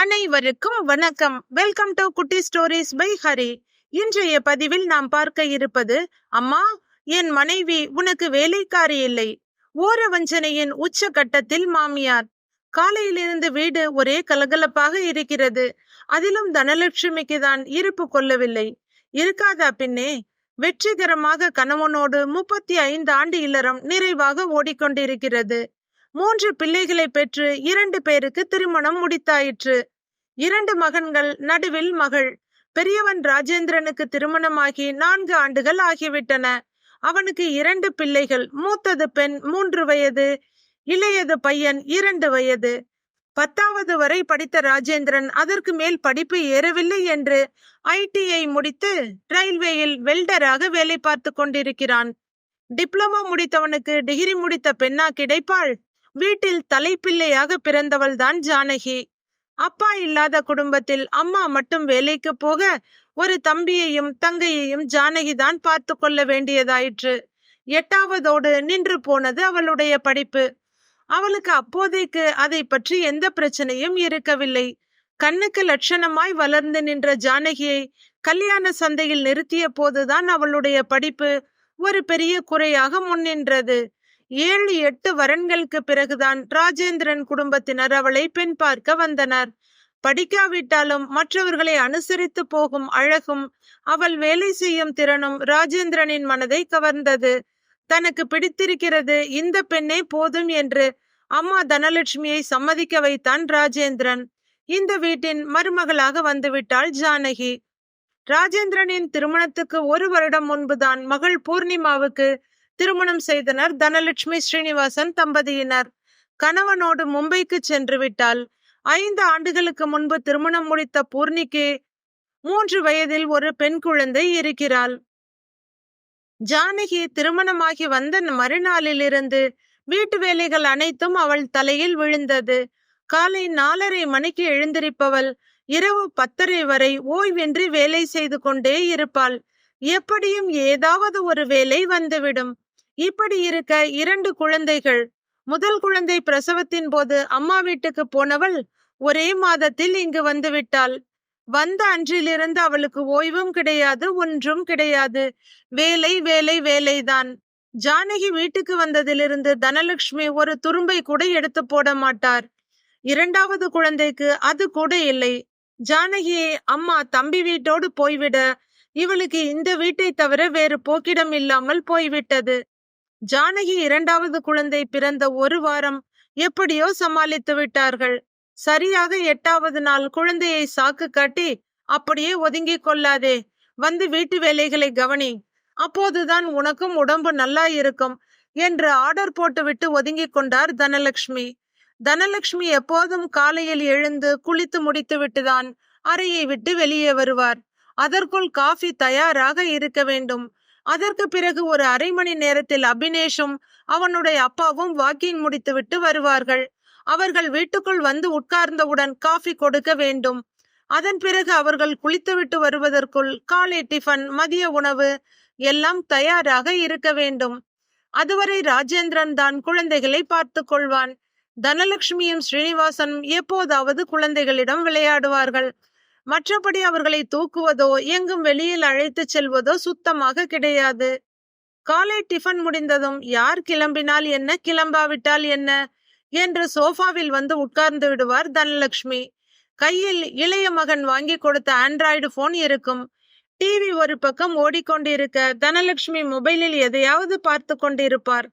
அனைவருக்கும் வணக்கம். Welcome to குட்டி ஸ்டோரிஸ் பை ஹரி இன்றைய பதிவில் நாம் பார்க்க இருப்பது அம்மா என் மனைவி உனக்கு வேலைக்காரி இல்லை. ஓரவஞ்சனையின் உச்ச கட்டத்தில் மாமியார். காலையிலிருந்து வீடு ஒரே கலகலப்பாக இருக்கிறது. அதிலும் தனலட்சுமிக்கு தான் இருப்பு கொள்ளவில்லை. இருக்காதா பின்னே? வெற்றிகரமாக கணவனோடு முப்பத்தி ஐந்து ஆண்டு இல்லறம் நிறைவாக ஓடிக்கொண்டிருக்கிறது. மூன்று பிள்ளைகளை பெற்று இரண்டு பேருக்கு திருமணம் முடித்தாயிற்று. இரண்டு மகன்கள் நடுவில் மகள். பெரியவன் ராஜேந்திரனுக்கு திருமணமாகி நான்கு ஆண்டுகள் ஆகிவிட்டன. அவனுக்கு இரண்டு பிள்ளைகள் மூத்தது பெண் மூன்று வயது இளையது பையன் இரண்டு வயது. பத்தாவது வரை படித்த ராஜேந்திரன் அதற்கு மேல் படிப்பு ஏறவில்லை என்று ஐடிஐ முடித்து ரயில்வேயில் வெல்டராக வேலை பார்த்து கொண்டிருக்கிறான். டிப்ளமோ முடித்தவனுக்கு டிகிரி முடித்த பெண்ணா கிடைப்பாள். வீட்டில் தலைப்பிள்ளையாக பிறந்தவள்தான் ஜானகி. அப்பா இல்லாத குடும்பத்தில் அம்மா மட்டும் வேலைக்கு போக ஒரு தம்பியையும் தங்கையையும் ஜானகி தான் பார்த்து கொள்ள வேண்டியதாயிற்று. எட்டாவதோடு நின்று போனது அவளுடைய படிப்பு. அவளுக்கு அப்போதைக்கு அதை பற்றி எந்த பிரச்சனையும் இருக்கவில்லை. கண்ணுக்கு லட்சணமாய் வளர்ந்து நின்ற ஜானகியை கல்யாண சந்தையில் நிறுத்திய போதுதான் அவளுடைய படிப்பு ஒரு பெரிய குறையாக முன்னின்றது. ஏழு எட்டு வரன்களுக்கு பிறகுதான் ராஜேந்திரன் குடும்பத்தினர் அவளை பெண் பார்க்க வந்தனர். படிக்காவிட்டாலும் மற்றவர்களை அனுசரித்து போகும் அழகும் அவள் வேலை செய்யும் திறனும் ராஜேந்திரனின் மனதை கவர்ந்தது. தனக்கு பிடித்திருக்கிறது இந்த பெண்ணே போதும் என்று அம்மா தனலட்சுமியை சம்மதிக்க வைத்தான் ராஜேந்திரன். இந்த வீட்டின் மருமகளாக வந்துவிட்டாள் ஜானகி. ராஜேந்திரனின் திருமணத்துக்கு ஒரு வருடம் முன்புதான் மகள் பூர்ணிமாவுக்கு திருமணம் செய்தனர். தனலட்சுமி ஸ்ரீனிவாசன் தம்பதியினர். கணவனோடு மும்பைக்கு சென்று விட்டால் ஐந்து ஆண்டுகளுக்கு முன்பு திருமணம் முடித்த பூர்ணிக்கு மூன்று வயதில் ஒரு பெண் குழந்தை இருக்கிறாள். ஜானகி திருமணமாகி வந்த மறுநாளிலிருந்து வீட்டு வேலைகள் அனைத்தும் அவள் தலையில் விழுந்தது. காலை நாலரை மணிக்கு எழுந்திருப்பவள் இரவு பத்தரை வரை ஓய்வின்றி வேலை செய்து கொண்டே இருப்பாள். எப்படியும் ஏதாவது ஒரு வேலை வந்துவிடும். இப்படி இருக்க இரண்டு குழந்தைகள். முதல் குழந்தை பிரசவத்தின் போது அம்மா வீட்டுக்கு போனவள் ஒரே மாதத்தில் இங்கு வந்து விட்டாள் வந்த அன்றிலிருந்து அவளுக்கு ஓய்வும் கிடையாது ஒன்றும் கிடையாது. வேலை வேலை வேலைதான். ஜானகி வீட்டுக்கு வந்ததிலிருந்து தனலட்சுமி ஒரு துரும்பை கூட எடுத்து போட மாட்டார். இரண்டாவது குழந்தைக்கு அது கூட இல்லை. ஜானகியை அம்மா தம்பி வீட்டோடு போய்விட இவளுக்கு இந்த வீட்டை தவிர வேறு போக்கிடம் இல்லாமல் போய்விட்டது. ஜானகி இரண்டாவது குழந்தை பிறந்த ஒரு வாரம் எப்படியோ சமாளித்து விட்டார்கள். சரியாக எட்டாவது நாள் குழந்தையை சாக்கு காட்டி அப்படியே ஒதுங்கி கொள்ளாதே. வந்து வீட்டு வேலைகளை கவனி. அப்போதுதான் உனக்கும் உடம்பு நல்லா இருக்கும் என்று ஆர்டர் போட்டுவிட்டு ஒதுங்கி கொண்டார் தனலட்சுமி தனலட்சுமி எப்போதும் காலையில் எழுந்து குளித்து முடித்துவிட்டுதான் அறையை விட்டு வெளியே வருவார். அதற்குள் காஃபி தயாராக இருக்க வேண்டும். அதற்கு பிறகு ஒரு அரை மணி நேரத்தில் அபினேஷும் அவனுடைய அப்பாவும் வாக்கிங் முடித்துவிட்டு வருவார்கள். அவர்கள் வீட்டுக்குள் வந்து உட்கார்ந்தவுடன் காஃபி கொடுக்க வேண்டும். அதன் பிறகு அவர்கள் குளித்துவிட்டு வருவதற்குள் காலை டிஃபன் மதிய உணவு எல்லாம் தயாராக இருக்க வேண்டும். அதுவரை ராஜேந்திரன் தான் குழந்தைகளை பார்த்து கொள்வான். தனலட்சுமியும் ஸ்ரீனிவாசனும் எப்போதாவது குழந்தைகளிடம் விளையாடுவார்கள். மற்றபடி அவர்களை தூக்குவதோ எங்கும் வெளியில் அழைத்து செல்வதோ சுத்தமாக கிடையாது. காலை டிஃபன் முடிந்ததும் யார் கிளம்பினால் என்ன? கிளம்பாவிட்டால் என்ன? என்று சோஃபாவில் வந்து உட்கார்ந்து விடுவார் தனலட்சுமி கையில் இளைய மகன் வாங்கி கொடுத்த ஆண்ட்ராய்டு போன் இருக்கும். டிவி ஒரு பக்கம் ஓடிக்கொண்டிருக்க தனலட்சுமி மொபைலில் எதையாவது பார்த்து கொண்டிருப்பார்.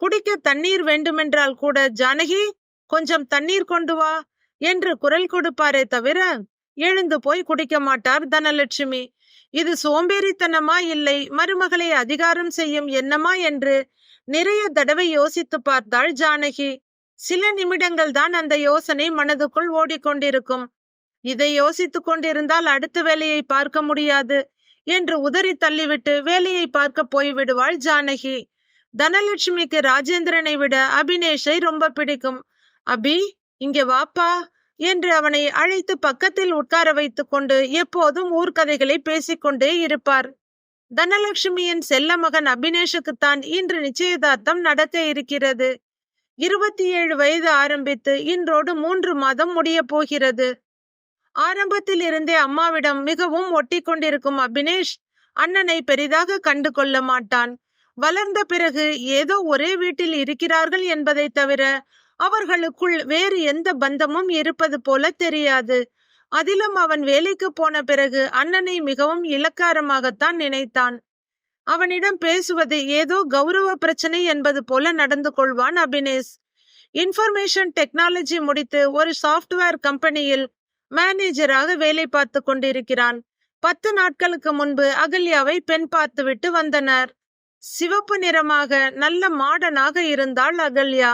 குடிக்க தண்ணீர் வேண்டுமென்றால் கூட ஜானகி கொஞ்சம் தண்ணீர் கொண்டு வா என்று குரல் கொடுப்பாரே தவிர எழுந்து போய் குடிக்க மாட்டார் தனலட்சுமி. இது சோம்பேறித்தனமா இல்லை? மருமகளை அதிகாரம் செய்யும் என்னமா என்று நிறைய தடவை யோசித்து பார்த்தாள் ஜானகி. சில நிமிடங்கள் தான் அந்த யோசனை மனதுக்குள் ஓடிக்கொண்டிருக்கும். இதை யோசித்துக் கொண்டிருந்தால் அடுத்த வேலையை பார்க்க முடியாது என்று உதறி தள்ளிவிட்டு வேலையை பார்க்க போய்விடுவாள் ஜானகி. தனலட்சுமிக்கு ராஜேந்திரனை விட அபினேஷை ரொம்ப பிடிக்கும். அபி இங்க வாப்பா. என்று அவனை அழைத்து பக்கத்தில் உட்கார வைத்துக் கொண்டு எப்போதும் ஊர்க்கதைகளை பேசிக்கொண்டே இருப்பார். தனலட்சுமியின் செல்ல மகன் அபினேஷுக்குத்தான் இன்று நிச்சயதார்த்தம் நடக்க இருக்கிறது. இருபத்தி ஏழு வயது ஆரம்பித்து இன்றோடு மூன்று மாதம் முடிய போகிறது. ஆரம்பத்தில் இருந்தே அம்மாவிடம் மிகவும் ஒட்டி கொண்டிருக்கும் அபினேஷ் அண்ணனை பெரிதாக கண்டு கொள்ள மாட்டான். வளர்ந்த பிறகு ஏதோ ஒரே வீட்டில் இருக்கிறார்கள் என்பதை தவிர அவர்களுக்குள் வேறு எந்த பந்தமும் இருப்பது போல தெரியாது. அதிலும் அவன் வேலைக்கு போன பிறகு அண்ணனை மிகவும் இலக்காரமாகத்தான் நினைத்தான். அவனிடம் பேசுவது ஏதோ கௌரவ பிரச்சனை என்பது போல நடந்து கொள்வான் அபினேஷ். இன்ஃபர்மேஷன் டெக்னாலஜி முடித்து ஒரு சாஃப்ட்வேர் கம்பெனியில் மேனேஜராக வேலை பார்த்து கொண்டிருக்கிறான். பத்து நாட்களுக்கு முன்பு அகல்யாவை பெண் பார்த்துவிட்டு வந்தனர். சிவப்பு நிறமாக நல்ல மாடனாக இருந்தாள் அகல்யா.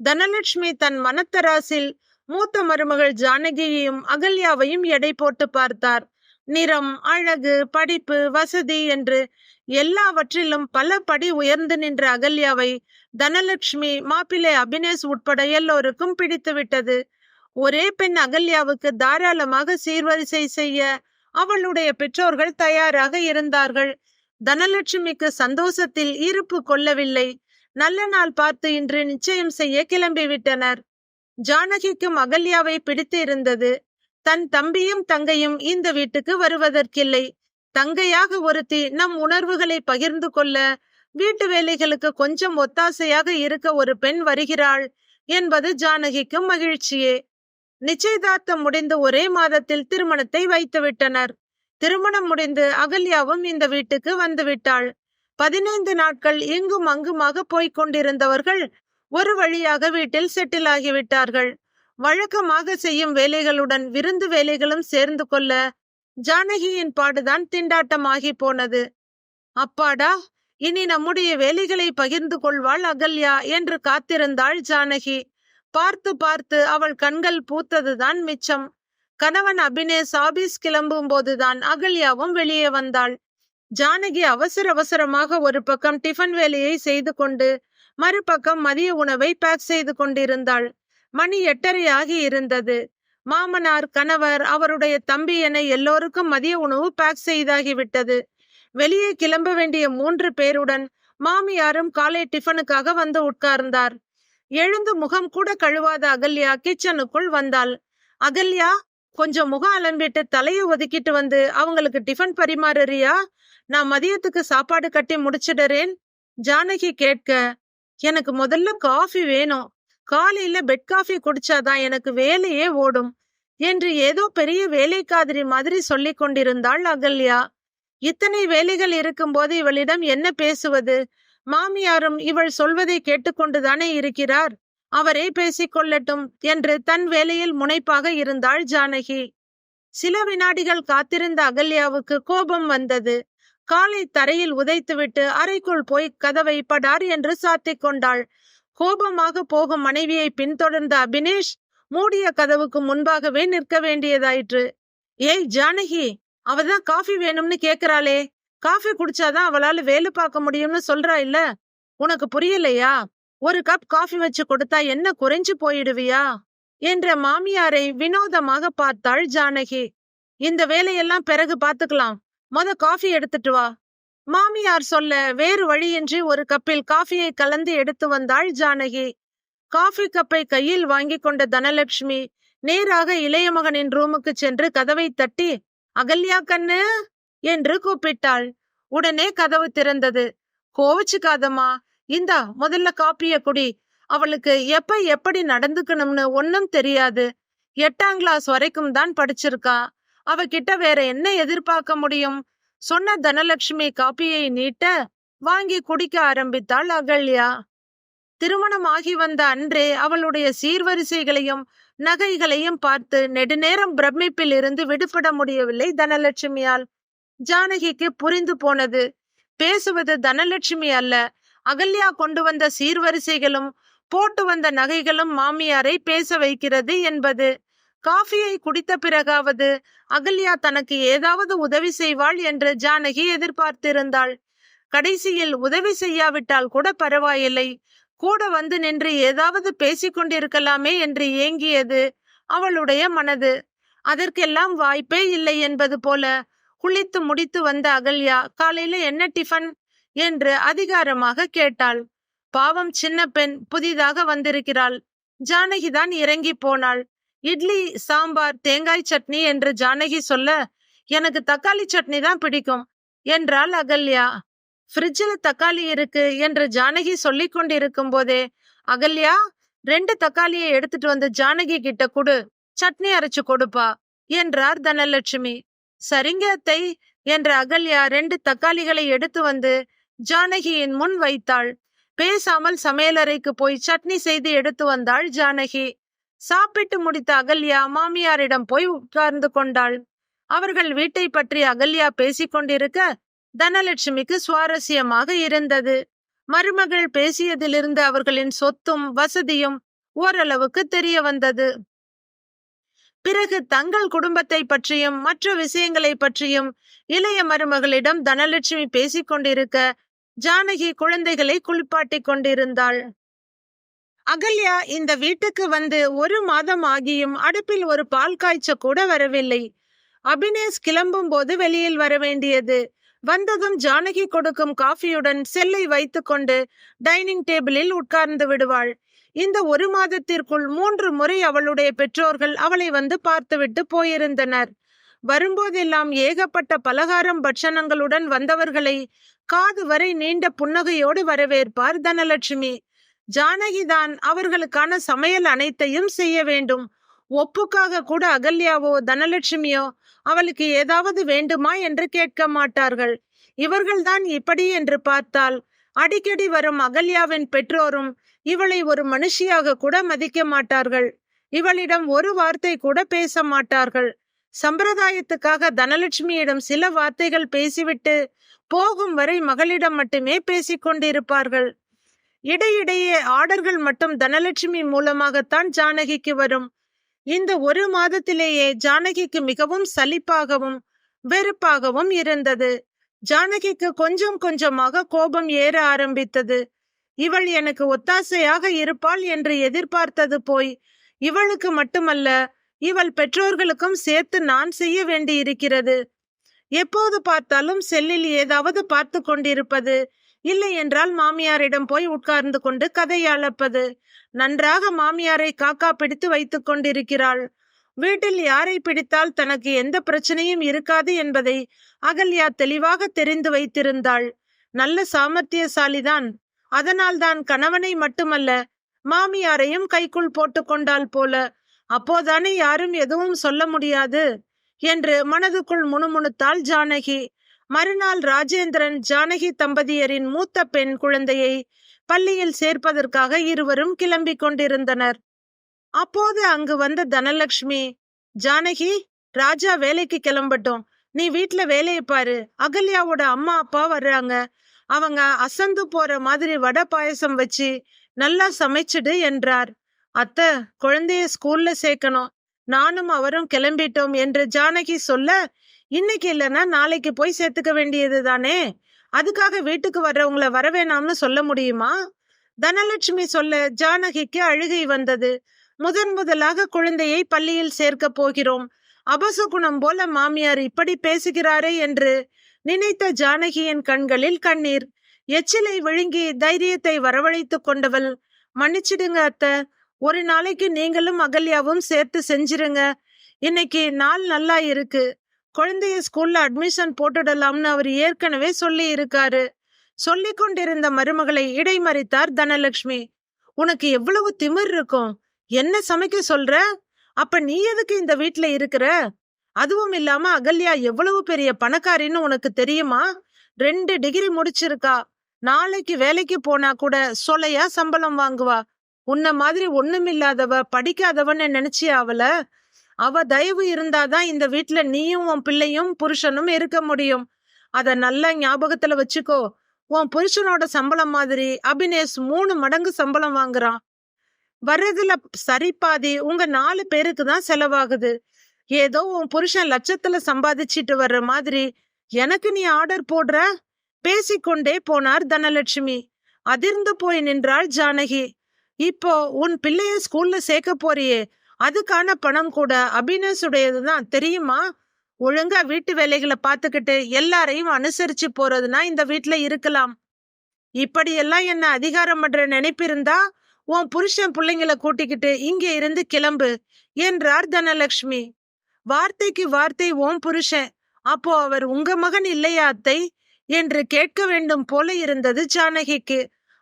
தனலட்சுமி தன் மனத்தராசில் மூத்த மருமகள் ஜானகியையும் அகல்யாவையும் எடை போட்டு பார்த்தார். நிறம் அழகு படிப்பு வசதி என்று எல்லாவற்றிலும் பல படி உயர்ந்து நின்ற அகல்யாவை தனலட்சுமி மாப்பிள்ளை அபினேஷ் உட்பட எல்லோருக்கும் பிடித்துவிட்டது ஒரே பெண் அகல்யாவுக்கு தாராளமாக சீர்வரிசை செய்ய அவளுடைய பெற்றோர்கள் தயாராக இருந்தார்கள். தனலட்சுமிக்கு சந்தோஷத்தில் இருப்பு கொள்ளவில்லை. நல்ல நாள் பார்த்து இன்று நிச்சயம் செய்ய கிளம்பிவிட்டனர் ஜானகிக்கும் அகல்யாவை பிடித்து இருந்தது. தன் தம்பியும் தங்கையும் இந்த வீட்டுக்கு வருவதற்கில்லை. தங்கையாக ஒருத்தி நம் உணர்வுகளை பகிர்ந்து கொள்ள வீட்டு வேலைகளுக்கு கொஞ்சம் ஒத்தாசையாக இருக்க ஒரு பெண் வருகிறாள் என்பது ஜானகிக்கும் மகிழ்ச்சியே. நிச்சயதார்த்தம் முடிந்து ஒரே மாதத்தில் திருமணத்தை வைத்துவிட்டனர். திருமணம் முடிந்து அகல்யாவும் இந்த வீட்டுக்கு வந்துவிட்டாள். பதினைந்து நாட்கள் இங்கும் அங்குமாக போய்க் கொண்டிருந்தவர்கள் ஒரு வழியாக வீட்டில் செட்டில் ஆகிவிட்டார்கள். வழக்கமாக செய்யும் வேலைகளுடன் விருந்து வேலைகளும் சேர்ந்து கொள்ள ஜானகியின் பாடுதான் திண்டாட்டமாகி போனது. அப்பாடா இனி நம்முடைய வேலைகளை பகிர்ந்து கொள்வாள் அகல்யா என்று காத்திருந்தாள் ஜானகி. பார்த்து பார்த்து அவள் கண்கள் பூத்ததுதான் மிச்சம். கணவன் அபினேஷ் ஆபீஸ் கிளம்பும் போதுதான் அகல்யாவும் வெளியே வந்தாள். ஜானகி அவசர அவசரமாக ஒரு பக்கம் டிஃபன் வேலையை செய்து கொண்டு மறுபக்கம் மதிய உணவை பேக் செய்து கொண்டிருந்தாள். மணி எட்டரை ஆகி இருந்தது. மாமனார் கணவர் அவருடைய தம்பி என எல்லோருக்கும் மதிய உணவு பேக் செய்தாகிவிட்டது வெளியே கிளம்ப வேண்டிய மூன்று பேருடன் மாமியாரும் காலை டிஃபனுக்காக வந்து உட்கார்ந்தார். எழுந்து முகம் கூட கழுவாத அகல்யா கிச்சனுக்குள் வந்தாள். அகல்யா கொஞ்சம் முகம் அலம்பிட்டு தலையை ஒதுக்கிட்டு வந்து அவங்களுக்கு டிஃபன் பரிமாறுறியா? நான் மதியத்துக்கு சாப்பாடு கட்டி முடிச்சிடுறேன். ஜானகி கேட்க எனக்கு முதல்ல காஃபி வேணும். காலையில பெட் காஃபி குடிச்சாதான் எனக்கு வேலையே ஓடும் என்று ஏதோ பெரிய வேலைக்காதிரி மாதிரி சொல்லிக் கொண்டிருந்தாள் அகல்யா. இத்தனை வேலைகள் இருக்கும்போது இவளிடம் என்ன பேசுவது? மாமியாரும் இவள் சொல்வதை கேட்டுக்கொண்டுதானே இருக்கிறார்? அவரே பேசிக்கொள்ளட்டும் என்று தன் வேலையில் முனைப்பாக இருந்தாள் ஜானகி. சில வினாடிகள் காத்திருந்த அகல்யாவுக்கு கோபம் வந்தது. காலை தரையில் உதைத்துவிட்டு அறைக்குள் போய் கதவை படார் என்று சாத்திக் கொண்டாள். கோபமாக போகும் மனைவியை பின்தொடர்ந்த அபினேஷ் மூடிய கதவுக்கு முன்பாகவே நிற்க வேண்டியதாயிற்று. ஏய் ஜானகி அவதான் காஃபி வேணும்னு கேக்குறாளே. காஃபி குடிச்சாதான் அவளால வேலை பார்க்க முடியும்னு சொல்றா இல்ல? உனக்கு புரியலையா? ஒரு கப் காஃபி வச்சு கொடுத்தா என்ன குறைஞ்சு போயிடுவியா? என்ற மாமியாரை வினோதமாக பார்த்தாள் ஜானகி. இந்த வேலையெல்லாம் பிறகு பாத்துக்கலாம் மொத காஃபி எடுத்துட்டு வா. மாமியார் சொல்ல வேறு வழியின்றி ஒரு கப்பில் காஃபியை கலந்து எடுத்து வந்தாள் ஜானகி. காஃபி கப்பை கையில் வாங்கி கொண்ட தனலட்சுமி நேராக இளைய மகனின் ரூமுக்கு சென்று கதவை தட்டி அகல்யா கண்ணு! என்று கூப்பிட்டாள். உடனே கதவு திறந்தது. கோவிச்சுக்காதம்மா! இந்தா முதல்ல காப்பிய குடி. அவளுக்கு எப்ப எப்படி நடந்துக்கணும்னு ஒன்னும் தெரியாது. எட்டாம் கிளாஸ் வரைக்கும் தான் படிச்சிருக்கா. அவகிட்ட வேற என்ன எதிர்பார்க்க முடியும்? சொன்ன தனலட்சுமி காப்பியை நீட்ட வாங்கி குடிக்க ஆரம்பித்தாள் அகல்யா. திருமணம் ஆகி வந்த அன்றே அவளுடைய சீர்வரிசைகளையும் நகைகளையும் பார்த்து நெடுநேரம் பிரமிப்பில் இருந்து விடுபட முடியவில்லை தனலட்சுமியால். ஜானகிக்கு புரிந்து போனது. பேசுவது தனலட்சுமி அல்ல. அகல்யா கொண்டு வந்த சீர்வரிசைகளும் போட்டு வந்த நகைகளும் மாமியாரை பேச வைக்கிறது என்பது. காஃபியை குடித்த பிறகாவது அகல்யா தனக்கு ஏதாவது உதவி செய்வாள் என்று ஜானகி எதிர்பார்த்திருந்தாள். கடைசியில் உதவி செய்யாவிட்டால் கூட பரவாயில்லை. கூட வந்து நின்று ஏதாவது பேசிக்கொண்டிருக்கலாமே என்று ஏங்கியது அவளுடைய மனது. அதற்கெல்லாம் வாய்ப்பே இல்லை என்பது போல குளித்து முடித்து வந்த அகல்யா காலையில என்ன டிஃபன்? என்று அதிகாரமாக கேட்டாள். பாவம் சின்ன பெண் புதிதாக வந்திருக்கிறாள். ஜானகிதான் இறங்கி போனாள். இட்லி சாம்பார் தேங்காய் சட்னி என்று ஜானகி சொல்ல எனக்கு தக்காளி சட்னி தான் பிடிக்கும் என்றாள் அகல்யா. ஃப்ரிட்ஜில் தக்காளி இருக்கு என்று ஜானகி சொல்லிக் கொண்டிருக்கும் போதே அகல்யா ரெண்டு தக்காளியை எடுத்துட்டு வந்து ஜானகி கிட்ட கொடு. சட்னி அரைச்சு கொடுப்பா என்றார் தனலட்சுமி. சரிங்க அத்தை என்ற அகல்யா ரெண்டு தக்காளிகளை எடுத்து வந்து ஜானகியின் முன் வைத்தாள். பேசாமல் சமையலறைக்கு போய் சட்னி செய்து எடுத்து வந்தாள் ஜானகி. சாப்பிட்டு முடித்த அகல்யா மாமியாரிடம் போய் உட்கார்ந்து கொண்டாள். அவர்கள் வீட்டை பற்றி அகல்யா பேசிக்கொண்டிருக்க தனலட்சுமிக்கு சுவாரஸ்யமாக இருந்தது. மருமகள் பேசியதிலிருந்து அவர்களின் சொத்தும் வசதியும் ஓரளவுக்கு தெரிய வந்தது. பிறகு தங்கள் குடும்பத்தை பற்றியும் மற்ற விஷயங்களை பற்றியும் இளைய மருமகளிடம் தனலட்சுமி பேசிக் கொண்டிருக்க ஜானகி குழந்தைகளை குளிப்பாட்டிக் கொண்டிருந்தாள். அகல்யா இந்த வீட்டுக்கு வந்து ஒரு மாதம் ஆகியும் அடுப்பில் ஒரு பால் காய்ச்ச கூட வரவில்லை. அபினேஷ் கிளம்பும் போது வெளியில் வர வேண்டியது. வந்ததும் ஜானகி கொடுக்கும் காஃபியுடன் செல்லை வைத்துக்கொண்டு டைனிங் டேபிளில் உட்கார்ந்து விடுவாள். இந்த ஒரு மாதத்திற்குள் மூன்று முறை அவளுடைய பெற்றோர்கள் அவளை வந்து பார்த்துவிட்டு போயிருந்தனர். வரும்போதெல்லாம் ஏகப்பட்ட பலகாரம் பட்சணங்களுடன் வந்தவர்களை காது வரை நீண்ட புன்னகையோடு வரவேற்பார் தனலட்சுமி. ஜானகிதான் அவர்களுக்கான சமையல் அனைத்தையும் செய்ய வேண்டும். ஒப்புக்காக கூட அகல்யாவோ தனலட்சுமியோ அவளுக்கு ஏதாவது வேண்டுமா என்று கேட்க மாட்டார்கள். இவர்கள்தான் இப்படி என்று பார்த்தால் அடிக்கடி வரும் அகல்யாவின் பெற்றோரும் இவளை ஒரு மனுஷியாக கூட மதிக்க மாட்டார்கள். இவளிடம் ஒரு வார்த்தை கூட பேச மாட்டார்கள். சம்பிரதாயத்துக்காக தனலட்சுமியிடம் சில வார்த்தைகள் பேசிவிட்டு போகும் வரை மகளிடம் மட்டுமே பேசிக்கொண்டிருப்பார்கள் இடையிடையே ஆர்டர்கள் மட்டும் தனலட்சுமி மூலமாகத்தான் ஜானகிக்கு வரும். இந்த ஒரு மாதத்திலேயே ஜானகிக்கு மிகவும் சலிப்பாகவும் வெறுப்பாகவும் இருந்தது. ஜானகிக்கு கொஞ்சம் கொஞ்சமாக கோபம் ஏற ஆரம்பித்தது. இவள் எனக்கு ஒத்தாசையாக இருப்பாள் என்று எதிர்பார்த்தது போய் இவளுக்கு மட்டுமல்ல இவள் பெற்றோர்களுக்கும் சேர்த்து நான் செய்ய வேண்டியிருக்கிறது. எப்போது பார்த்தாலும் செல்லில் ஏதாவது பார்த்து கொண்டிருப்பது இல்லை என்றால் மாமியாரிடம் போய் உட்கார்ந்து கொண்டு கதை அளப்பது நன்றாக மாமியாரை காக்கா பிடித்து வைத்துக் கொண்டிருக்கிறாள். வீட்டில் யாரை பிடித்தால் தனக்கு எந்த பிரச்சனையும் இருக்காது என்பதை அகல்யா தெளிவாக தெரிந்து வைத்திருந்தாள். நல்ல சாமர்த்தியசாலிதான். அதனால்தான் கணவனை மட்டுமல்ல மாமியாரையும் கைக்குள் போட்டுக்கொண்டாள் போல அப்போதானே யாரும் எதுவும் சொல்ல முடியாது? என்று மனதுக்குள் முணுமுணுத்தாள் ஜானகி. மறுநாள் ராஜேந்திரன் ஜானகி தம்பதியரின் மூத்த பெண் குழந்தையை பள்ளியில் சேர்ப்பதற்காக இருவரும் கிளம்பிக் கொண்டிருந்தனர். அப்போது அங்கு வந்த தனலட்சுமி ஜானகி ராஜா வேலைக்கு கிளம்பட்டும். நீ வீட்ல வேலையை பாரு. அகல்யாவோட அம்மா அப்பா வர்றாங்க. அவங்க அசந்து போற மாதிரி வடை பாயசம் வச்சு நல்லா சமைச்சிடு என்றார். அத்தை குழந்தைய ஸ்கூல்ல சேர்க்கணும். நானும் அவரும் கிளம்பிட்டோம் என்று ஜானகி சொல்ல இன்னைக்கு இல்லைன்னா நாளைக்கு போய் சேர்த்துக்க வேண்டியது தானே? அதுக்காக வீட்டுக்கு வர்றவங்கள வரவேணாம்னு சொல்ல முடியுமா? தனலட்சுமி சொல்ல ஜானகிக்கு அழுகை வந்தது. முதன் முதலாக குழந்தையை பள்ளியில் சேர்க்க போகிறோம். அபசகுணம் போல மாமியார் இப்படி பேசுகிறாரே என்று நினைத்த ஜானகியின் கண்களில் கண்ணீர். எச்சிலை விழுங்கி தைரியத்தை வரவழைத்துக் கொண்டவள் மன்னிச்சிடுங்க அத்த ஒரு நாளைக்கு நீங்களும் அகல்யாவும் சேர்த்து செஞ்சிருங்க. இன்னைக்கு நாள் நல்லா இருக்கு. குழந்தைய ஸ்கூல்ல அட்மிஷன் போட்டுடலாம்னு அவர் ஏற்கனவே சொல்லி இருக்காரு. சொல்லி கொண்டிருந்த மருமகளை இடைமறித்தார் தனலட்சுமி. உனக்கு எவ்வளவு திமிர் இருக்கும். என்ன சமைக்க சொல்ற? அப்ப நீ எதுக்கு இந்த வீட்ல இருக்கிற? அதுவும் இல்லாம அகல்யா எவ்வளவு பெரிய பணக்காரின்னு உனக்கு தெரியுமா? ரெண்டு டிகிரி முடிச்சிருக்கா. நாளைக்கு வேலைக்கு போனா கூட சொலையா சம்பளம் வாங்குவா. உன்ன மாதிரி ஒண்ணுமில்லாதவ படிக்காதவன்னு நினைச்சி அவள. அவ தயவு இருந்தாதான் இந்த வீட்ல நீயும் உன் பிள்ளையும் புருஷனும் இருக்க முடியும். அத நல்ல ஞாபகத்துல வச்சுக்கோ. உன் புருஷனோட சம்பளம் மாதிரி அபினேஷ் மூணு மடங்கு சம்பளம் வாங்குறான். வர்றதுல சரி பாதி உங்க நாலு பேருக்கு தான் செலவாகுது. ஏதோ உன் புருஷன் லட்சத்துல சம்பாதிச்சிட்டு வர்ற மாதிரி. எனக்கு நீ ஆர்டர் போடுற? பேசிக்கொண்டே போனார் தனலட்சுமி. அதிர்ந்து போய் நின்றாள் ஜானகி. இப்போ உன் பிள்ளைய ஸ்கூல்ல சேர்க்க போறியே அதுக்கான பணம் கூட அபினஸுடையது தான் தெரியுமா? ஒழுங்கா வீட்டு வேலைகளை பார்த்துக்கிட்டு எல்லாரையும் அனுசரிச்சு போறதுனா இந்த வீட்ல இருக்கலாம். இப்படியெல்லாம் என்ன அதிகாரம் பண்ற நினைப்பிருந்தா உன் புருஷன் பிள்ளைங்களை கூட்டிக்கிட்டு இங்கே இருந்து கிளம்பு என்றார் தனலட்சுமி வார்த்தைக்கு வார்த்தை ஓம் புருஷன் அப்போ அவர் உங்க மகன் இல்லையா அத்தை? என்று கேட்க வேண்டும் போல இருந்தது ஜானகிக்கு.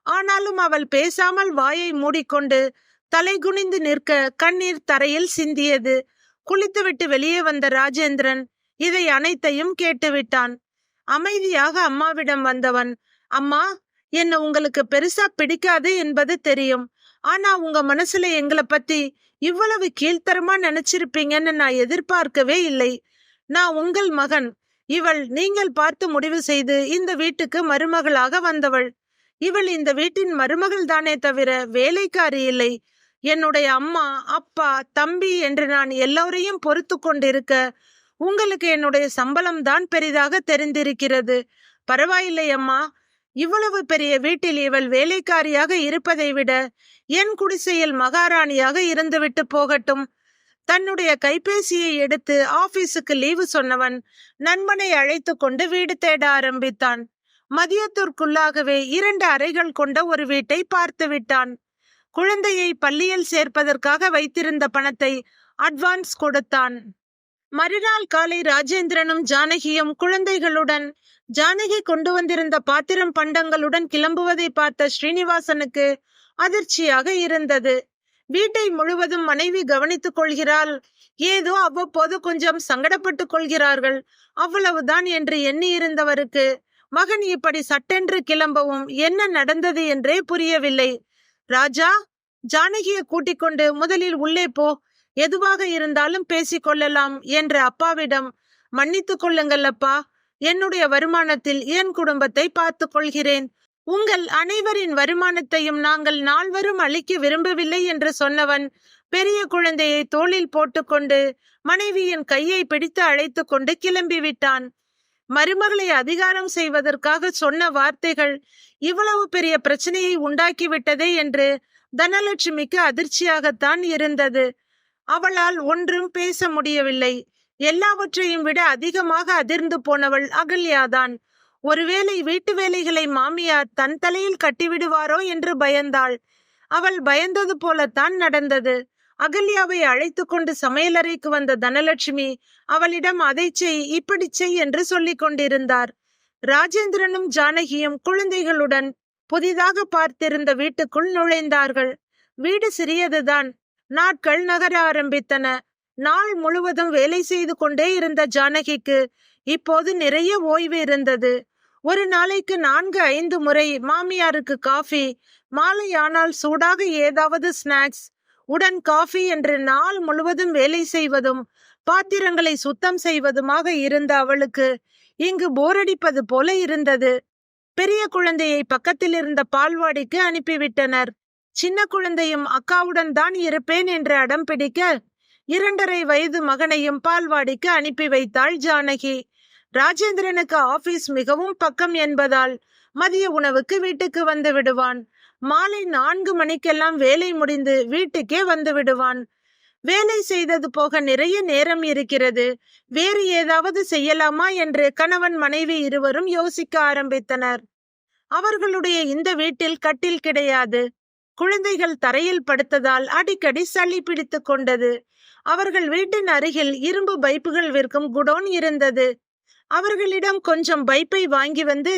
ஆனாலும் அவள் பேசாமல் வாயை மூடிக்கொண்டு தலை குனிந்து நிற்க கண்ணீர் தரையில் சிந்தியது. குளித்துவிட்டு வெளியே வந்த ராஜேந்திரன் இதை அனைத்தையும் கேட்டுவிட்டான். அமைதியாக அம்மாவிடம் வந்தவன் அம்மா என்ன உங்களுக்கு பெருசா பிடிக்காது என்பது தெரியும். ஆனா உங்க மனசுல எங்களை பத்தி இவ்வளவு கீழ்த்தரமா நினைச்சிருப்பீங்கன்னு நான் எதிர்பார்க்கவே இல்லை. நான் உங்கள் மகன். இவள் நீங்கள் பார்த்து முடிவு செய்து இந்த வீட்டுக்கு மருமகளாக வந்தவள். இவள் இந்த வீட்டின் மருமகள் தானே தவிர வேலைக்காரி இல்லை. என்னுடைய அம்மா அப்பா தம்பி என்று நான் எல்லோரையும் பொறுத்து கொண்டிருக்க உங்களுக்கு என்னுடைய சம்பளம் தான் பெரிதாக தெரிந்திருக்கிறது. பரவாயில்லை அம்மா. இவ்வளவு பெரிய வீட்டில் இவள் வேலைக்காரியாக இருப்பதை விட என் குடிசையில் மகாராணியாக இருந்துவிட்டு போகட்டும். தன்னுடைய கைபேசியை எடுத்து ஆபீஸுக்கு லீவு சொன்னவன் நண்பனை அழைத்து கொண்டு வீடு தேட ஆரம்பித்தான். மதியத்திற்குள்ளாகவே இரண்டு அறைகள் கொண்ட ஒரு வீட்டை பார்த்து விட்டான். குழந்தையை பள்ளியில் சேர்ப்பதற்காக வைத்திருந்த பணத்தை அட்வான்ஸ் கொடுத்தான். மறுநாள் காலை ராஜேந்திரனும் ஜானகியும் குழந்தைகளுடன் ஜானகி கொண்டு வந்திருந்த பாத்திரம் பண்டங்களுடன் கிளம்புவதை பார்த்த ஸ்ரீனிவாசனுக்கு அதிர்ச்சியாக இருந்தது. வீட்டை முழுவதும் மனைவி கவனித்துக் கொள்கிறாள். ஏதோ அவ்வப்போது கொஞ்சம் சங்கடப்பட்டுக் கொள்கிறார்கள். அவ்வளவுதான் என்று எண்ணி இருந்தவருக்கு மகன் இப்படி சட்டென்று கிளம்பவும் என்ன நடந்தது என்றே புரியவில்லை. ராஜா ஜானகிய கூட்டிக் கொண்டு முதலில் உள்ளே போ எதுவாக இருந்தாலும் பேசிக்கொள்ளலாம் என்ற அப்பாவிடம் மன்னித்துக் கொள்ளுங்கள் அப்பா. என்னுடைய வருமானத்தில் என் குடும்பத்தை பார்த்துக் கொள்கிறேன். உங்கள் அனைவரின் வருமானத்தையும் நாங்கள் நால்வரும் அளிக்க விரும்பவில்லை என்று சொன்னவன் பெரிய குழந்தையை தோளில் போட்டுக்கொண்டு மனைவியின் கையை பிடித்து அழைத்து கொண்டு கிளம்பிவிட்டான். மருமகளை அதிகாரம் செய்வதற்காக சொன்ன வார்த்தைகள் இவ்வளவு பெரிய பிரச்சனையை உண்டாக்கிவிட்டதே என்று தனலட்சுமிக்கு அதிர்ச்சியாகத்தான் இருந்தது. அவளால் ஒன்றும் பேச முடியவில்லை. எல்லாவற்றையும் விட அதிகமாக அதிர்ந்து போனவள் அகல்யாதான். ஒருவேளை வீட்டு வேலைகளை மாமியார் தன் தலையில் கட்டிவிடுவாரோ என்று பயந்தாள். அவள் பயந்தது போலத்தான் நடந்தது. அகல்யாவை அழைத்து கொண்டு சமையலறைக்கு வந்த தனலட்சுமி அவளிடம் அதை செய் இப்படி செய் என்று சொல்லிக் கொண்டிருந்தார். ராஜேந்திரனும் ஜானகியும் குழந்தைகளுடன் புதிதாக பார்த்திருந்த வீட்டுக்குள் நுழைந்தார்கள். வீடு சிறியதுதான். நாட்கள் நகர ஆரம்பித்தன. நாள் முழுவதும் வேலை செய்து கொண்டே இருந்த ஜானகிக்கு இப்போது நிறைய ஓய்வு இருந்தது. ஒரு நாளைக்கு நான்கு ஐந்து முறை மாமியாருக்கு காஃபி மாலை ஆனால் சூடாக ஏதாவது ஸ்நாக்ஸ் உடன் காஃபி என்று நாள் முழுவதும் வேலை செய்வதும் பாத்திரங்களை சுத்தம் செய்வதுமாக இருந்த அவளுக்கு இங்கு போரடிப்பது போல இருந்தது. பெரிய குழந்தையை பக்கத்தில் இருந்த பால்வாடிக்கு அனுப்பிவிட்டனர். சின்ன குழந்தையும் அக்காவுடன் தான் இருப்பேன் என்று அடம் பிடிக்க இரண்டரை வயது மகனையும் பால்வாடிக்கு அனுப்பி வைத்தாள் ஜானகி. ராஜேந்திரனுக்கு ஆபீஸ் மிகவும் பக்கம் என்பதால் மதிய உணவுக்கு வீட்டுக்கு வந்து விடுவான். மாலை நான்கு மணிக்கெல்லாம் வேலை முடிந்து வீட்டுக்கே வந்து விடுவான். வேலை செய்தது போக நிறைய நேரம் இருக்கிறது. வேறு ஏதாவது செய்யலாமா என்று கணவன் மனைவி இருவரும் யோசிக்க ஆரம்பித்தனர். அவர்களுடைய இந்த வீட்டில் கட்டில் கிடையாது. குழந்தைகள் தரையில் படுத்ததால் அடிக்கடி சளி பிடித்து கொண்டது. அவர்கள் வீட்டின் அருகில் இரும்பு பைப்புகள் விற்கும் குடோன் இருந்தது. அவர்களிடம் கொஞ்சம் பைப்பை வாங்கி வந்து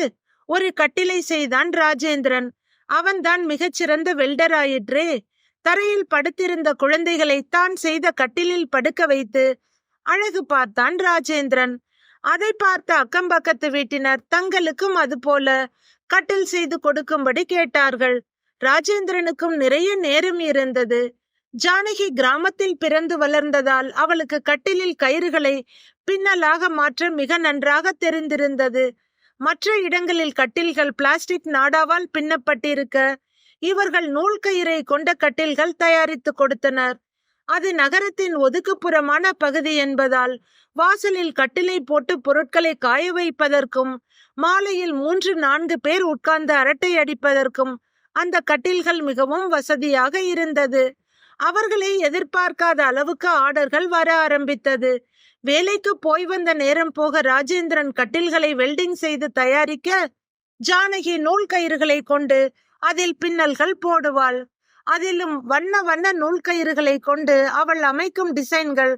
ஒரு கட்டிலை செய்தான் ராஜேந்திரன். அவன்தான் மிகச்சிறந்த வெல்டர் ஆயிற்றே தரையில் படுத்திருந்த குழந்தைகளை தான் செய்த கட்டிலில் படுக்க வைத்து அழகு பார்த்தான் ராஜேந்திரன். அதை பார்த்த அக்கம் பக்கத்து வீட்டினர் தங்களுக்கும் அதுபோல கட்டில் செய்து கொடுக்கும்படி கேட்டார்கள். ராஜேந்திரனுக்கும் நிறைய நேரம் இருந்தது. ஜானகி கிராமத்தில் பிறந்து வளர்ந்ததால் அவளுக்கு கட்டிலில் கயிறுகளை பின்னலாக மாற்ற மிக நன்றாக தெரிந்திருந்தது. மற்ற இடங்களில் கட்டில்கள் பிளாஸ்டிக் நாடாவால் பின்னப்பட்டிருக்க இவர்கள் நூல் கயிறை கொண்ட கட்டில்கள் தயாரித்து கொடுத்தனர். அது நகரத்தின் ஒதுக்குப்புறமான பகுதி என்பதால் வாசலில் கட்டிலை போட்டு பொருட்களை காய வைப்பதற்கும் மாலையில் மூன்று நான்கு பேர் உட்கார்ந்து அரட்டை அடிப்பதற்கும் அந்த கட்டில்கள் மிகவும் வசதியாக இருந்தது. அவர்களை எதிர்பார்க்காத அளவுக்கு ஆர்டர்கள் வர ஆரம்பித்தது. வேலைக்கு போய் வந்த நேரம் போக ராஜேந்திரன் கட்டில்களை வெல்டிங் செய்து தயாரிக்க ஜானகி நூல் கயிறுகளை கொண்டு அதில் பின்னல்கள் போடுவாள். அதிலும் வண்ண வண்ண நூல் கயிறுகளை கொண்டு அவள் அமைக்கும் டிசைன்கள்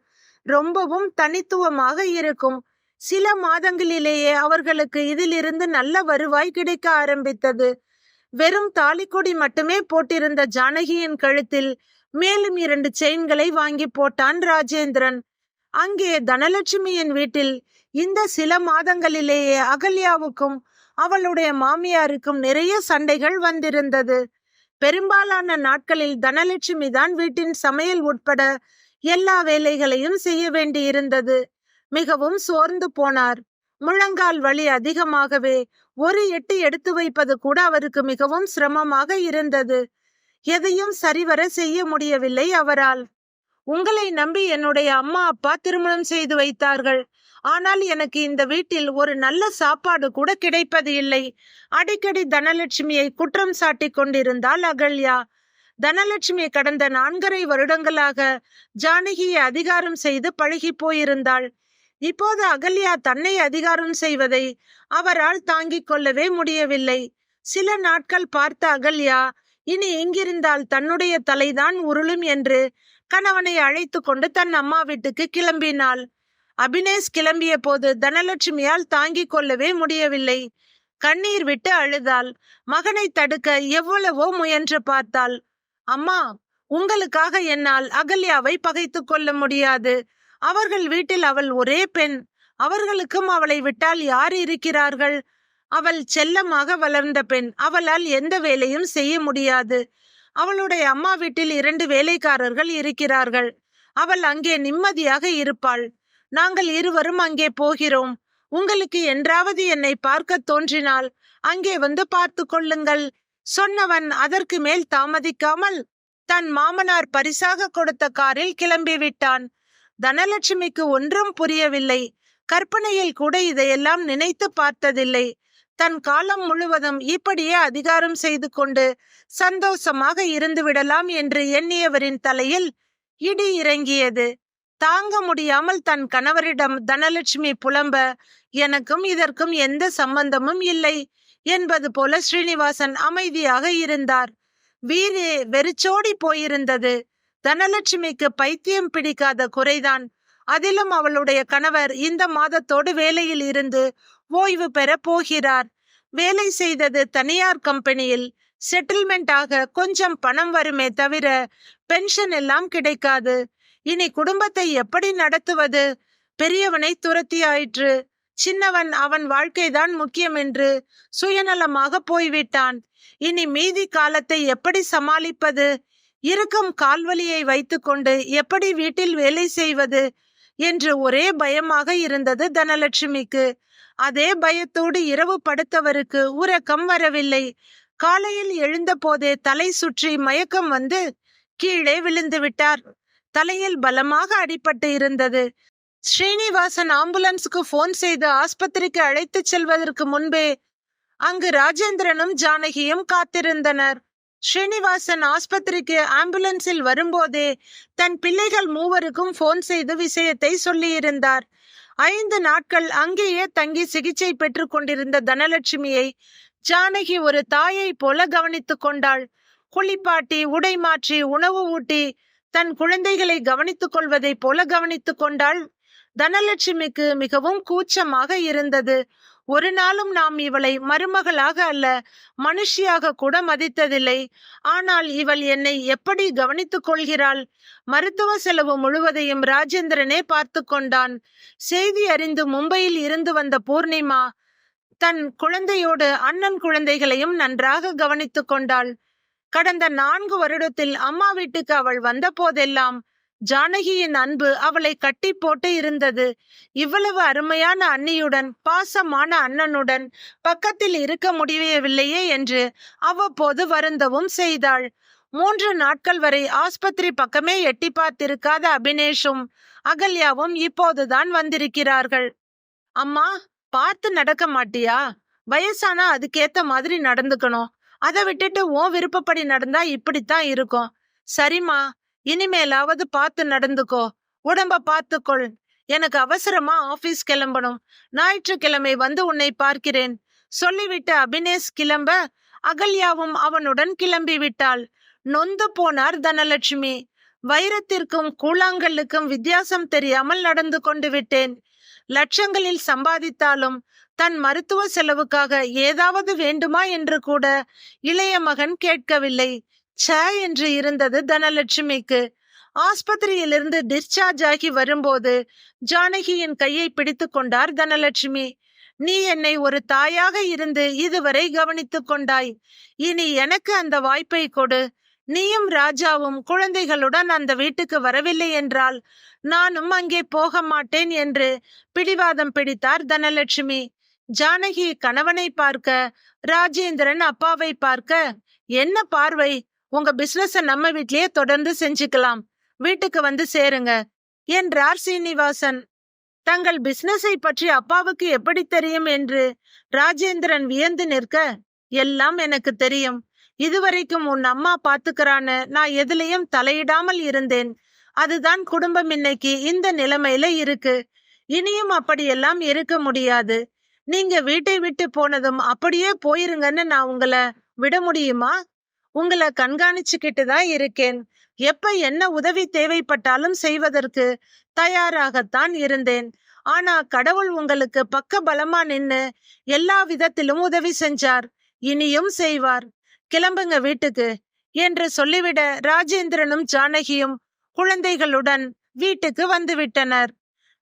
ரொம்பவும் தனித்துவமாக இருக்கும். சில மாதங்களிலேயே அவர்களுக்கு இதிலிருந்து நல்ல வருவாய் கிடைக்க ஆரம்பித்தது. வெறும் தாலிக்கொடி மட்டுமே போட்டிருந்த ஜானகியின் கழுத்தில் மேலும் இரண்டு செயின்களை வாங்கி போட்டான் ராஜேந்திரன். அங்கே தனலட்சுமியின் வீட்டில் இந்த சில மாதங்களிலேயே அகல்யாவுக்கும் அவளுடைய மாமியாருக்கும் நிறைய சண்டைகள் வந்திருந்தது. பெரும்பாலான நாட்களில் தனலட்சுமி தான் வீட்டின் சமையல் உட்பட எல்லா வேலைகளையும் செய்ய வேண்டியிருந்தது. மிகவும் சோர்ந்து போனார். முழங்கால் வலி அதிகமாகவே ஒரு எட்டு எடுத்து வைப்பது கூட அவருக்கு மிகவும் சிரமமாக இருந்தது. எதையும் சரிவர செய்ய முடியவில்லை அவரால். உங்களை நம்பி என்னுடைய அம்மா அப்பா திருமணம் செய்து வைத்தார்கள். ஆனால் எனக்கு இந்த வீட்டில் ஒரு நல்ல சாப்பாடு கூட கிடைப்பது இல்லை. அடிக்கடி தனலட்சுமியை குற்றம் சாட்டி கொண்டிருந்தாள் அகல்யா. தனலட்சுமி கடந்த நான்கரை வருடங்களாக ஜானகியை அதிகாரம் செய்து பழகி போயிருந்தாள். இப்போது அகல்யா தன்னை அதிகாரம் செய்வதை அவரால் தாங்கிக் கொள்ளவே முடியவில்லை. சில நாட்கள் பார்த்த அகல்யா இனி இங்கிருந்தால் தன்னுடைய தலைதான் உருளும் என்று கணவனை அழைத்து கொண்டு தன் அம்மா வீட்டுக்கு கிளம்பினாள். அபினேஷ் கிளம்பிய போது தனலட்சுமியால் தாங்கிக் கொள்ளவே முடியவில்லை. கண்ணீர் விட்டு அழுதாள். மகனை தடுக்க எவ்வளவோ முயன்று பார்த்தாள். அம்மா உங்களுக்காக என்னால் அகல்யாவை பகைத்து கொள்ள முடியாது. அவர்கள் வீட்டில் அவள் ஒரே பெண். அவர்களுக்கும் அவளை விட்டால் யார் இருக்கிறார்கள்? அவள் செல்லமாக வளர்ந்த பெண். அவளால் எந்த வேலையும் செய்ய முடியாது. அவளுடைய அம்மா வீட்டில் இரண்டு வேலைக்காரர்கள் இருக்கிறார்கள். அவள் அங்கே நிம்மதியாக இருப்பாள். நாங்கள் இருவரும் அங்கே போகிறோம். உங்களுக்கு என்றாவது என்னை பார்க்க தோன்றினால் அங்கே வந்து பார்த்து கொள்ளுங்கள் சொன்னவன் அதற்கு மேல் தாமதிக்காமல் தன் மாமனார் பரிசாக கொடுத்த காரில் கிளம்பிவிட்டான். தனலட்சுமிக்கு ஒன்றும் புரியவில்லை. கற்பனையில் கூட இதையெல்லாம் நினைத்து பார்த்ததில்லை. தன் காலம் முழுவதும் இப்படியே அதிகாரம் செய்து கொண்டு சந்தோஷமாக இருந்து விடலாம் என்று எண்ணியவரின் தலையில் இடி இறங்கியது. தாங்க முடியாமல் தன் கணவரிடம் தனலட்சுமி புலம்ப எனக்கும் இதற்கும் எந்த சம்பந்தமும் இல்லை என்பது போல ஸ்ரீனிவாசன் அமைதியாக இருந்தார். வீரே வெறிச்சோடி போயிருந்தது. தனலட்சுமிக்கு பைத்தியம் பிடிக்காத குறைதான். அதிலும் அவளுடைய கணவர் இந்த மாதத்தோடு வேலையில் இருந்து ஓய்வு பெற போகிறார். வேலை செய்தது தனியார் கம்பெனியில் செட்டில்மெண்டாக கொஞ்சம் பணம் வருமே தவிர பென்ஷன் எல்லாம் கிடைக்காது. இனி குடும்பத்தை எப்படி நடத்துவது? பெரியவனை துரத்தி ஆயிற்று. சின்னவன் அவன் வாழ்க்கைதான் முக்கியம் என்று சுயநலமாக போய்விட்டான். இனி மீதி காலத்தை எப்படி சமாளிப்பது? இருக்கும் கால்வலியை வைத்துக்கொண்டு எப்படி வீட்டில் வேலை செய்வது? என்று ஒரே பயமாக இருந்தது தனலட்சுமிக்கு. அதே பயத்தோடு இரவு படுத்தவருக்கு உறக்கம் வரவில்லை. காலையில் எழுந்தபோதே தலை சுற்றி மயக்கம் வந்து கீழே விழுந்து விட்டார். தலையில் பலமாக அடிபட்டு இருந்தது. ஸ்ரீனிவாசன் ஆம்புலன்ஸுக்கு போன் செய்து ஆஸ்பத்திரிக்கு அழைத்துச் செல்வதற்கு முன்பே அங்கு ராஜேந்திரனும் ஜானகியும் காத்திருந்தனர். ஸ்ரீனிவாசன் ஆஸ்பத்திரிக்கு ஆம்புலன்ஸில் வரும்போதே தன் பிள்ளைகள் மூவருக்கும் போன் செய்து விஷயத்தை சொல்லியிருந்தார். ஐந்து நாட்கள் அங்கேயே தங்கி சிகிச்சை பெற்றுக் கொண்டிருந்த தனலட்சுமியை ஜானகி ஒரு தாயை போல கவனித்துக் கொண்டாள். குளிப்பாட்டி உடை மாற்றி உணவு ஊட்டி தன் குழந்தைகளை கவனித்துக் கொள்வதை போல கவனித்துக் கொண்டாள். தனலட்சுமிக்கு மிகவும் கூச்சமாக இருந்தது. ஒரு நாளும் நாம் இவளை மருமகளாக அல்ல மனுஷியாக கூட மதித்ததில்லை. ஆனால் இவள் என்னை எப்படி கவனித்துக் கொள்கிறாள்? மருத்துவ செலவு முழுவதையும் ராஜேந்திரனே பார்த்து கொண்டான். செய்தி அறிந்து மும்பையில் இருந்து வந்த பூர்ணிமா தன் குழந்தையோடு அண்ணன் குழந்தைகளையும் நன்றாக கவனித்துக் கொண்டாள். கடந்த நான்கு வருடத்தில் அம்மா வீட்டுக்கு அவள் வந்த போதெல்லாம் ஜானகியின் அன்பு அவளை கட்டி போட்டு இருந்தது. இவ்வளவு அருமையான அன்னியுடன் பாசமான அண்ணனுடன் பக்கத்தில் இருக்க முடியவில்லையே என்று அவ்வப்போது வருந்தவும் செய்தாள். மூன்று நாட்கள் வரை ஆஸ்பத்திரி பக்கமே எட்டி பார்த்திருக்காத அபினேஷும் அகல்யாவும் இப்போதுதான் வந்திருக்கிறார்கள். அம்மா பார்த்து நடக்க மாட்டியா? வயசானா அதுக்கேத்த மாதிரி நடந்துக்கணும். அதை விட்டுட்டு உன் விருப்பப்படி நடந்தா இப்படித்தான் இருக்கும். சரிம்மா இனிமேலாவது பார்த்து நடந்துக்கோ. உடம்ப பார்த்துக்கொள். எனக்கு அவசரமா ஆபீஸ் கிளம்பணும். ஞாயிற்றுக்கிழமை வந்து உன்னை பார்க்கிறேன். சொல்லிவிட்டு அபினேஷ் கிளம்ப அகல்யாவும் அவனுடன் கிளம்பி விட்டாள் நொந்து போனார் தனலட்சுமி. வைரத்திற்கும் கூழாங்கல்லுக்கும் வித்தியாசம் தெரியாமல் நடந்து கொண்டு விட்டேன். லட்சங்களில் சம்பாதித்தாலும் தன் மருத்துவ செலவுக்காக ஏதாவது வேண்டுமா என்று கூட இளைய மகன் கேட்கவில்லை. ச என்று இருந்தது தனலட்சுமிக்கு. ஆஸ்பத்திரியிலிருந்து டிஸ்சார்ஜ் ஆகி வரும்போது ஜானகியின் கையை பிடித்து கொண்டார் தனலட்சுமி. நீ என்னை ஒரு தாயாக இருந்து இதுவரை கவனித்துக் கொண்டாய். இனி எனக்கு அந்த வாய்ப்பை கொடு. நீயும் ராஜாவும் குழந்தைகளுடன் அந்த வீட்டுக்கு வரவில்லை என்றால் நானும் அங்கே போக மாட்டேன் என்று பிடிவாதம் பிடித்தார் தனலட்சுமி. ஜானகி கணவனை பார்க்க ராஜேந்திரன் அப்பாவை பார்க்க என்ன பார்வை? உங்க பிசினஸ நம்ம வீட்லயே தொடர்ந்து செஞ்சுக்கலாம். வீட்டுக்கு வந்து சேருங்க. என்றார் சீனிவாசன் தங்கள் பிசினஸை பற்றி அப்பாவுக்கு எப்படி தெரியும் என்று ராஜேந்திரன் வியந்து நிற்க எல்லாம் எனக்கு தெரியும். இதுவரைக்கும் உன் அம்மா பாத்துக்கிறான்னு நான் எதுலயும் தலையிடாமல் இருந்தேன். அதுதான் குடும்பம் இன்னைக்கு இந்த நிலைமையில இருக்கு. இனியும் அப்படியெல்லாம் இருக்க முடியாது. நீங்க வீட்டை விட்டு போனதும் அப்படியே போயிருங்கன்னு நான் உங்களை விட முடியுமா? உங்களை கண்காணிச்சுக்கிட்டு தான் இருக்கேன். எப்ப என்ன உதவி தேவைப்பட்டாலும் செய்வதற்கு தயாராகத்தான் இருந்தேன். ஆனா கடவுள் உங்களுக்கு பக்க பலமா நின்னு எல்லா விதத்திலும் உதவி செஞ்சார். இனியும் செய்வார். கிளம்புங்க வீட்டுக்கு என்று சொல்லிவிட ராஜேந்திரனும் ஜானகியும் குழந்தைகளுடன் வீட்டுக்கு வந்து விட்டனர்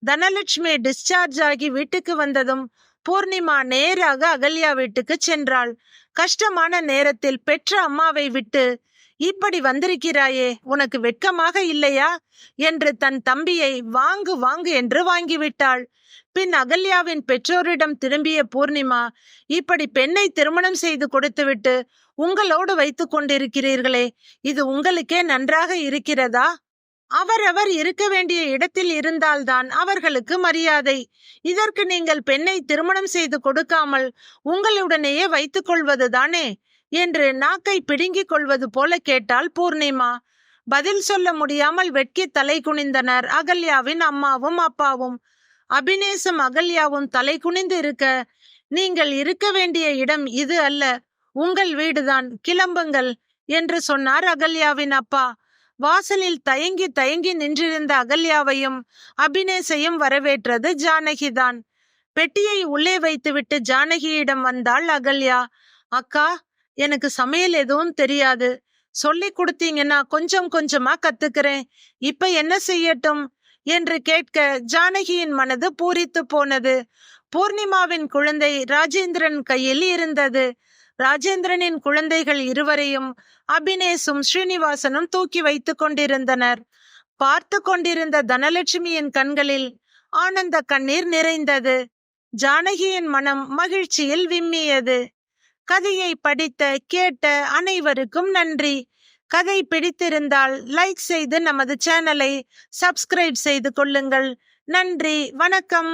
தனலட்சுமி டிஸ்சார்ஜ் ஆகி வீட்டுக்கு வந்ததும் பூர்ணிமா நேராக அகல்யா வீட்டுக்கு சென்றாள். கஷ்டமான நேரத்தில் பெற்ற அம்மாவை விட்டு இப்படி வந்திருக்கிறாயே உனக்கு வெட்கமாக இல்லையா? என்று தன் தம்பியை வாங்கு வாங்கு என்று வாங்கிவிட்டாள். பின் அகல்யாவின் பெற்றோரிடம் திரும்பிய பூர்ணிமா இப்படி பெண்ணை திருமணம் செய்து கொடுத்துவிட்டு உங்களோடு வைத்துக் கொண்டிருக்கிறீர்களே இது உங்களுக்கே நன்றாக இருக்கிறதா? அவரவர் இருக்க வேண்டிய இடத்தில் இருந்தால்தான் அவர்களுக்கு மரியாதை. இதற்கு நீங்கள் பெண்ணை திருமணம் செய்து கொடுக்காமல் உங்களுடனேயே வைத்துக் கொள்வதுதானே என்று நாக்கை பிடுங்கிக் கொள்வது போல கேட்டாள் பூர்ணிமா. பதில் சொல்ல முடியாமல் வெட்கி தலை குனிந்தனர் அகல்யாவின் அம்மாவும் அப்பாவும். அபினேசம் அகல்யாவும் தலை குனிந்து இருக்க நீங்கள் இருக்க வேண்டிய இடம் இது அல்ல உங்கள் வீடுதான் கிளம்புங்கள் என்று சொன்னார் அகல்யாவின் அப்பா. வாசலில் தயங்கி தயங்கி நின்றிருந்த அகல்யாவையும் அபினேசையும் வரவேற்றது ஜானகிதான். பெட்டியை உள்ளே வைத்துவிட்டு ஜானகியிடம் வந்தாள் அகல்யா. அக்கா எனக்கு சமையல் எதுவும் தெரியாது. சொல்லி கொடுத்தீங்கன்னா கொஞ்சம் கொஞ்சமா கத்துக்கிறேன். இப்ப என்ன செய்யட்டும்? என்று கேட்க ஜானகியின் மனது பூரித்து போனது. பூர்ணிமாவின் குழந்தை ராஜேந்திரன் கையில் இருந்தது. ராஜேந்திரனின் குழந்தைகள் இருவரையும் அபினேஷும் ஸ்ரீனிவாசனும் தூக்கி வைத்துக் கொண்டிருந்தனர். பார்த்து கொண்டிருந்த தனலட்சுமியின் கண்களில் ஆனந்த கண்ணீர் நிறைந்தது. ஜானகியின் மனம் மகிழ்ச்சியில் விம்மியது. கதையை படித்த கேட்ட அனைவருக்கும் நன்றி. கதை பிடித்திருந்தால் லைக் செய்து நமது சேனலை சப்ஸ்கிரைப் செய்து கொள்ளுங்கள். நன்றி வணக்கம்.